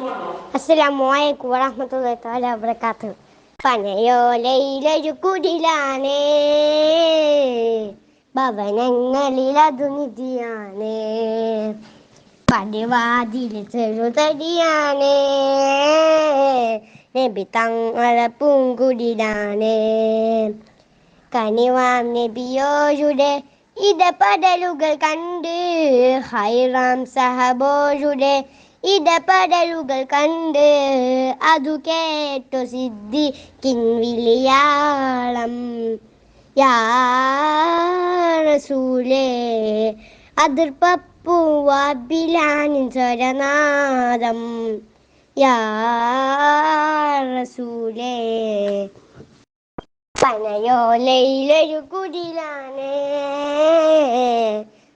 അസ്സലാമു അലൈക്കും വറഹ്മത്തുള്ളാഹി തആല വബറകാതുഹു. പനയോലയിലൊരു കുടിലാണ്. ഭവനങ്ങളിൽ അതു നിധിയാണ്. പടിവാതിൽ ചെറുതടിയാണ്. നബി തങ്ങളെ പൂങ്കുടിലാണ്. കനിവാം നബിയോയുടെ ഇടപെടലുകൾ കണ്ട് ഹൈറാം സഹബോരുടെ ഇടപെടലുകൾ കണ്ട് അതു കേട്ടു സിദ്ധിക്കിൻ വിളിയാളം. യാസൂലേ അതിർപ്പപ്പു വാബിലാനിൻ സ്വരനാദം. യാസൂലേ പനയോലയിലൊരു കുടിലാണ്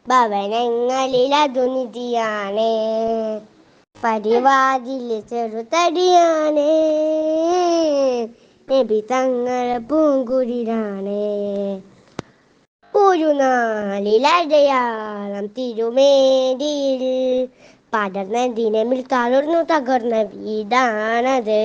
ഭവനങ്ങളിൽ അതു നിധിയാണ്. പരിവാതിൽ ചെറുതടിയാണ്. നബി തങ്ങൾ പൂങ്കുടിലാണ് ഒരു നാളിലടയാളം തിരുമേതിയിൽ പടർന്ന ദിനമിൽ തളർന്നു തകർന്ന വീടാണത്.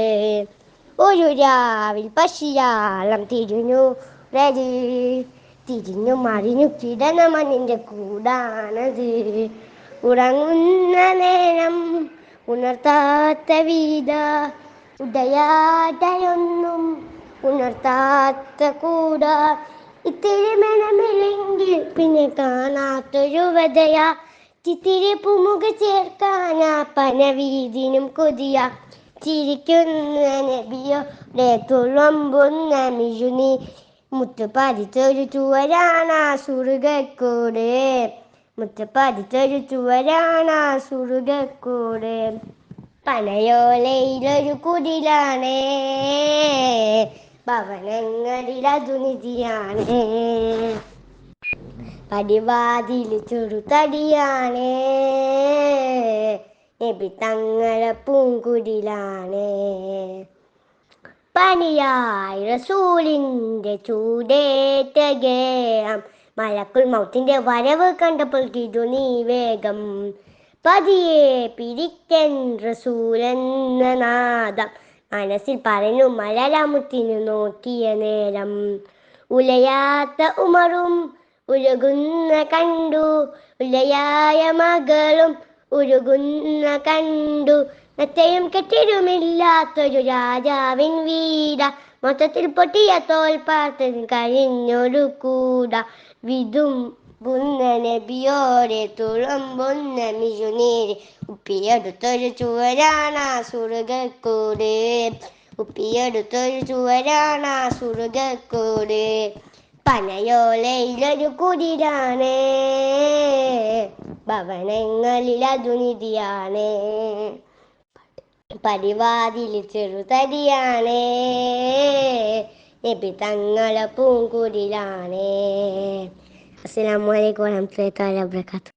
ഒരു രാവിൽ പശിയാളം തിരിഞ്ഞു റെഡി തിരിഞ്ഞു മറിഞ്ഞു കിടന്ന മണ്ണിന്റെ കൂടാണത്. ഉറങ്ങുന്ന നേരം ഉണർത്താത്ത വീത ഉടയാടയൊന്നും ഉണർത്താത്ത കൂട. ഇത്തിരി മനമില്ലെങ്കിൽ പിന്നെ കാണാത്തൊരു വതയ ചിത്തിരി പുമുഖ ചേർക്കാനാ പനവീതിനും കൊതിയ. ചിരിക്കുന്ന നബിയോടെ തുളമ്പുന്ന മിഴുനി മുത്ത് പതിച്ചൊരു ചുവരാണ സുറുകക്കൂട് മുത്ത് ചുവരാണ് സുറുകക്കൂട്. പനയോലയിലൊരു കുടിലാണ്. ഭവനങ്ങളിൽ അതു നിധിയാണ് പടിവാതിൽ ചെറുതടിയാണ്. നബി തങ്ങളെ പൂങ്കുടിലാണ് പനിയായ റസൂലിന്റെ ചൂടേറ്റ ഗേഹം മലക്കുൽ മൗത്തിന്റെ വരവ് കണ്ടപ്പോൾ കിതു നീ വേഗം പതിയെ പിരിക്കൻ റസൂലെന്ന നാദം മനസ്സിൽ പറഞ്ഞു മലരാമുത്തിനു നോക്കിയ നേരം ഉലയാത്ത ഉമറും ഉരുകുന്ന കണ്ടു ഉലയായ മകളും ഉരുകുന്ന കണ്ടു നത്തയും കെട്ടിടുമില്ലാത്തൊരു രാജാവിൻ വീട. മൊത്തത്തിൽ പൊട്ടിയ തോൽപ്പാത്തിന് കഴിഞ്ഞൊരു കൂട വിതും ബുന്ന നബിയോടെ തുളുമ്പുന്ന മിഴുനീര് ഉപ്പിയെടുത്തൊരു ചുവരാണ സുറുകക്കൂട്. ഉപ്പിയെടുത്തൊരു ചുവരാണ സുറുകക്കൂട്. പനയോലയിലൊരു കുതിരാണ്. ഭവനങ്ങളിൽ നിധിയാണ്. പരിവാതിൽ ചെറുതടിയാണ് നബി തങ്ങളെ പൂങ്കുടിലാണ്. അസ്സലാമു അലൈക്കും വറഹ്മത്തുള്ളാഹി തആല വബറകാതുഹു.